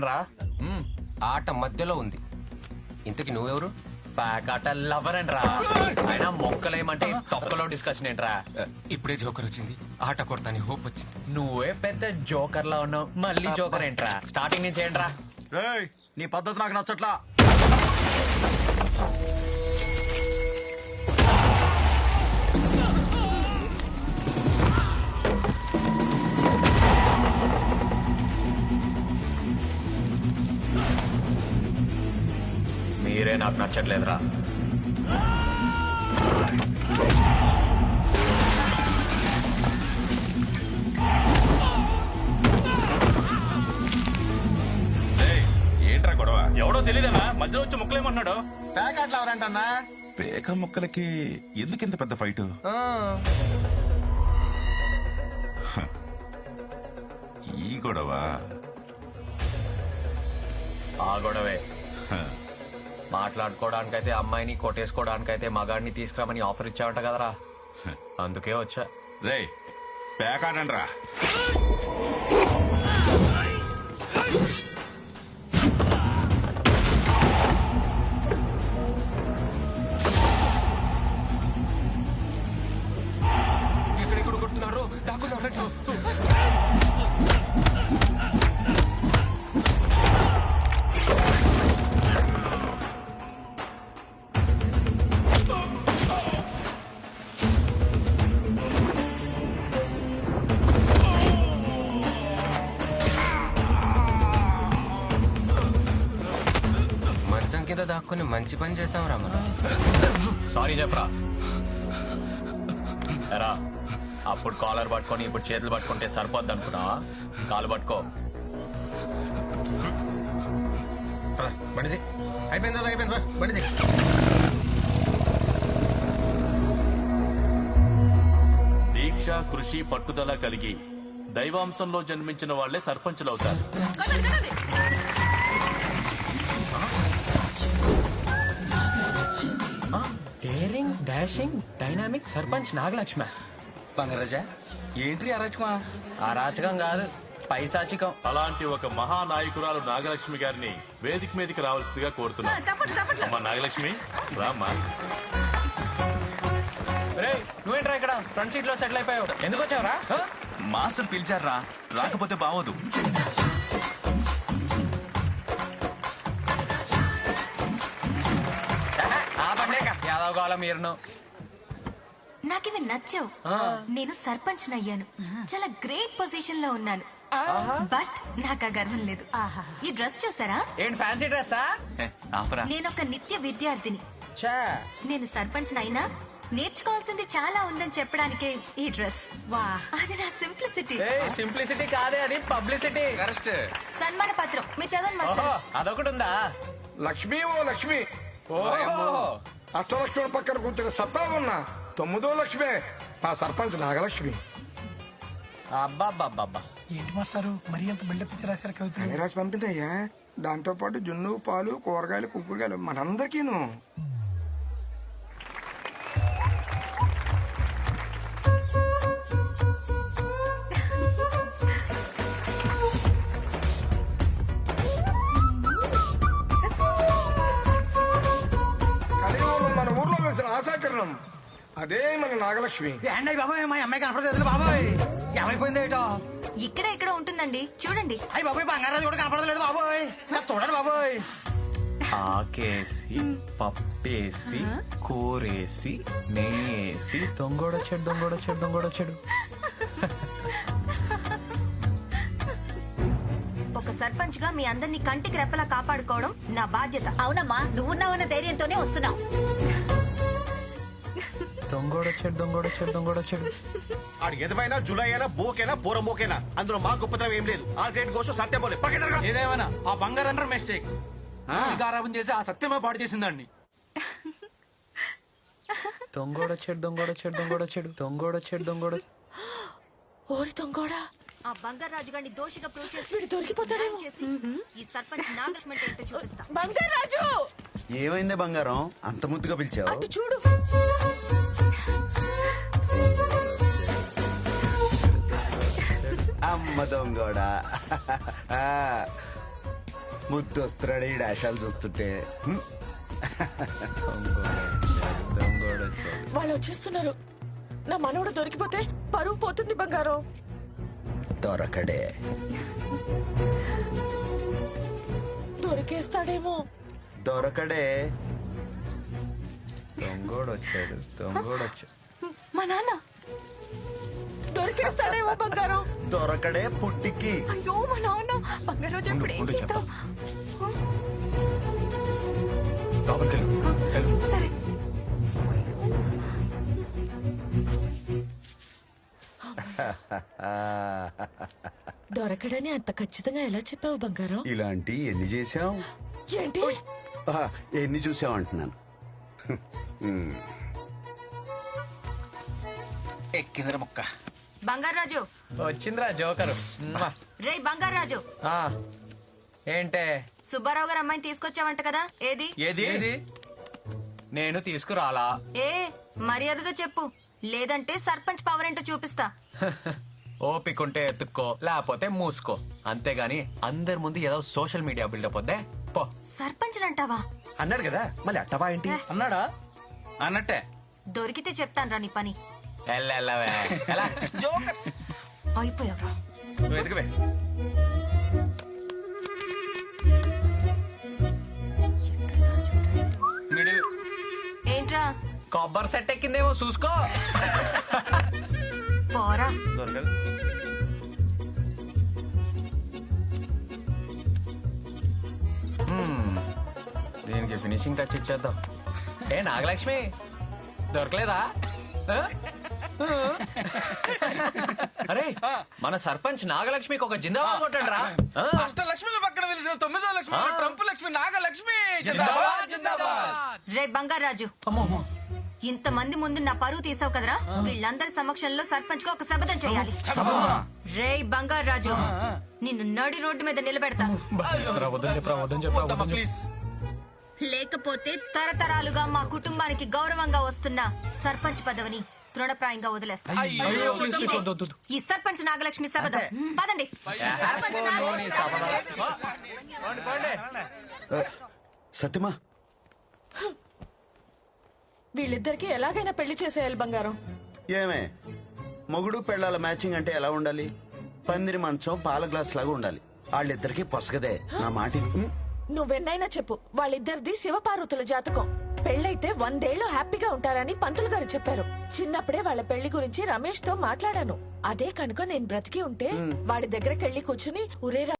రా ఆట మధ్యలో ఉంది. ఇంతకి నువ్వెవరు? ప్యాకాట లవర్ అండ్ రా అయినా మొక్కలేమంటే తొక్కలో డిస్కషన్ ఏంట్రా? ఇప్పుడే జోకర్ వచ్చింది. ఆట కొడతాని హోప్ వచ్చింది. నువ్వే పెద్ద జోకర్ లా ఉన్నావు. మళ్ళీ జోకర్ ఏంట్రా? స్టార్టింగ్ నుంచి ఏంట్రా? నీ పద్ధతి నాకు నచ్చట్లా. నచ్చట్లేదురా ఏంట్రా గొడవ? ఎవడో తెలియదన్నా మధ్యలో వచ్చి ముక్కలేమన్నాడు ప్యాకెట్లు ఎవరంటన్నా? పేక ముక్కలకి ఎందుకు ఇంత పెద్ద ఫైట్? ఆ, ఈ గొడవ. ఆ గొడవే. మాట్లాడుకోవడానికైతే అమ్మాయిని కొట్టేసుకోవడానికైతే మగాడిని తీసుకురామని ఆఫర్ ఇచ్చావంట కదరా. అందుకే వచ్చా. రే పేకాడండ్రా ఎక్కడెక్కడ కొడుతున్నారు దాక్కున్నారు కింద దాక్కుని మంచి పని చేసాం రా మనం. సారీ చెప్పరా. ఎరా అప్పుడు కాలర్ పట్టుకొని ఇప్పుడు చేతులు పట్టుకుంటే సరిపోద్ది అనుకున్నా కాలు పట్టుకో. బండిది. అయిపోయింది అది అయిపోయింది బా, బండిది. దీక్ష కృషి పట్టుదల కలిగి దైవాంశంలో జన్మించిన వాళ్ళే సర్పంచులవుతారు. డాషింగ్ డైనామిక్ సర్పంచ్ నాగలక్ష్మ బంగారాజా ఏంటి అరాచకమా అరాచకం కాదు పైసాచికం అలాంటి ఒక మహానాయకురాలు నాగలక్ష్మి గారిని వేదిక మీదకి రావాల్సిందిగా కోరుతున్నా. అమ్మా నాగలక్ష్మి రామ్మా. రే నువ్వేంట్రా ఇక్కడ? ఫ్రంట్ సీట్లో సెటిల్ అయిపోయావు. ఎందుకు వచ్చావురా? మాస్టర్ పిలిచారా? రాకపోతే బావదు. యాదవ్ కావాలా మీరును. నాకివి నచ్చావు. నేను సర్పంచ్ అయ్యాను చాలా గ్రేట్ పొజిషన్లో ఉన్నాను బట్ నాకు ఆ గర్వం లేదు. ఈ డ్రెస్ చూసారా? ఏంటి ఫ్యాన్సీ డ్రెస్సా? ఆపరా. నేను ఒక నిత్య విద్యార్థిని. నేను సర్పంచ్ అయినా నేర్చుకోవాల్సింది చాలా ఉందని చెప్పడానికే ఈ డ్రెస్. వా. అది నా సింప్లిసిటీ. సింప్లిసిటీ కాదే అది పబ్లిసిటీ. కరెక్ట్. సన్మాన పత్రం మీ చదవండి మాస్టర్. అదొకటి ఉందా? లక్ష్మి ఓ లక్ష్మి. ఓహో. అష్టలక్ష్మి పక్కన కూర్చుని సత్తా ఉన్నా తొమ్మిదో లక్ష్మి మా సర్పంచ్ నాగలక్ష్మి. అబ్బాబ్బాబ్బా ఏంటి మాస్టారు మరీ అంత బిల్డప్ ఇచ్చి రాశారు అన్ని రాసి పంపిందయ్యా దాంతో పాటు జున్ను పాలు కూరగాయలు కుక్కుడుగాయలు మనందరికీను. అదే మన నాగలక్ష్మి. ఏంటయ్య బాబాయ్ మా అమ్మాయి కనపడలేదు బాబాయ్. ఏమైపోయింది ఏటో? ఇక్కడ ఇక్కడ ఉంటుందండి. చూడండి. అయ్యి బాబాయ్ బంగారాజు కూడా కనపడలేదు బాబాయ్. నాకు చూడండి బాబాయ్. ఆకేసి పప్పేసి కూరేసి నెయ్యేసి దొంగోడొచ్చాడు దొంగోడొచ్చాడు దొంగోడొచ్చాడు ఒక సర్పంచ్గా మీ అందరినీ కంటికి రెప్పలా కాపాడుకోవడం నా బాధ్యత. అవునమ్మా నువ్వున్నావన్న ధైర్యంతోనే వస్తున్నావు. దొంగోడొచ్చాడు దొంగోడొచ్చాడు దొంగోడొచ్చాడు. ఆడు ఎదవైనా జులై అయినా బోకేనా పోరం బోకేనా అందులో మా గొప్పతనం ఏం లేదు. ఆ గ్రేట్ గోషో సత్యం పోలే. పక్క జరగ. ఏదేమైనా ఆ బంగారం మిస్టేక్ గారాబం చేసి ఆ సత్యమే పాడు చేసిందండి దొంగోడొచ్చాడు దొంగోడొచ్చాడు దొంగోడొచ్చాడు దొంగోడొచ్చాడు దొంగోడ ఓరి తొంగోడా ఆ బంగారాజు గారిని దోషిగా ప్రూవ్ చేసి వీడు దొరికిపోతాడేమో. చేసి ఈ సర్పంచ్ నాగలక్ష్మి అంటే ఏంటో చూపిస్తా. బంగారాజు ఏమైందే బంగారం? అంత ముద్దుగా పిలిచావు? అటు చూడు. అమ్మ దొంగోడా. ఆ, ముద్దు వస్తున్నాడు ఈ డాషాలు చూస్తుంటే. వాళ్ళు వచ్చేస్తున్నారు నా మనవడు దొరికిపోతే పరువు పోతుంది బంగారం. దొరకడే. దొరికేస్తాడేమో. దొరకడే. దొంగోడు వచ్చాడు దొంగోడు వచ్చాడు మా నాన్న. దొరికేస్తాడేమో బంగారం. దొరకడే పుట్టికి. అయ్యో మా నాన్న. బంగారు రోజు ఇప్పుడు ఏం చేద్దాం. సరే. దొరకడని అంత ఖచ్చితంగా ఎలా చెప్పావు బంగారం? ఇలాంటి ఎన్ని చేసాం ఏంటి? ఎన్ని చూసాం అంటున్నాను ఎక్కిందిరా ముక్క. బంగారు రాజు. వచ్చిందిరా జోకరు. రే బంగారు రాజు. ఆ, ఏంటే? సుబ్బారావు గారు అమ్మాయిని తీసుకొచ్చావంట కదా. ఏది? ఏది? ఏది? నేను తీసుకురాలా? ఏ మర్యాదగా చెప్పు. లేదంటే సర్పంచ్ పవర్ ఏంటో చూపిస్తా. ఓపికంటే ఎత్తుక్కో లేకపోతే మూసుకో. అంతేగాని అందరి ముందు ఏదో సోషల్ మీడియా బిల్డప్ వద్దే పో. సర్పంచ్ అంటావా? అన్నాడు కదా మళ్ళీ అట్టవా ఏంటి? అన్నాడా? అన్నట్టే. దొరికితే చెప్తాను రా నీ పని. ఎల్లెల్లవే ఎలా? అయిపోయావురా. నువ్వు ఎదుగువే మిడి ఏంట్రా? కొబ్బరి సెట్ ఎక్కిందేమో చూసుకో. పోరా. దొరకదు. దీనికి ఫినిషింగ్ టచ్ ఇచ్చేద్దాం. ఏ నాగలక్ష్మి దొరకలేదా? అరే మన సర్పంచ్ నాగలక్ష్మికి ఒక జిందాబాద్ కొట్టండి రా? అష్టలక్ష్మి పక్కన వెలిసిన తొమ్మిదో లక్ష్మి. ట్రంప్ లక్ష్మి నాగలక్ష్మి జిందాబాద్, జిందాబాద్. రే బంగారాజు ఇంతమంది ముందు నా పరువు తీసావు కదరా వీళ్ళందరి సమక్షంలో సర్పంచ్కు ఒక శపథం చేయాలి రే బంగారాజు నిన్ను నడి రోడ్డు మీద నిలబెడతా లేకపోతే తరతరాలుగా మా కుటుంబానికి గౌరవంగా వస్తున్న సర్పంచ్ పదవిని తృణప్రాయంగా వదిలేస్తా. అయ్యో, ప్లీజ్, ప్లీజ్, వద్దు, వద్దు, వద్దు. ఈ సర్పంచ్ నాగలక్ష్మి శపథం పదండి. సత్యమా? వీళ్ళిద్దరికి ఎలాగైనా పెళ్ళి చేసేయాలి బంగారం. ఏమే? మొగుడు పెళ్ళాల మ్యాచింగ్ అంటే ఎలా ఉండాలి? పందిరి మంచం పాల గ్లాస్ లాగా ఉండాలి. వాళ్ళిద్దరికి పొసగదే. నా మాట నువ్వెన్నైనా చెప్పు. వాళ్ళిద్దరిది శివపార్వతుల జాతకం. పెళ్ళైతే వందేళ్ళు హ్యాపీగా ఉంటారని పంతులు గారు చెప్పారు. చిన్నప్పుడే వాళ్ళ పెళ్ళి గురించి రమేష్తో మాట్లాడాను. అదే కనుక నేను బ్రతికి ఉంటే వాడి దగ్గరకెళ్ళి కూర్చుని ఉరేరా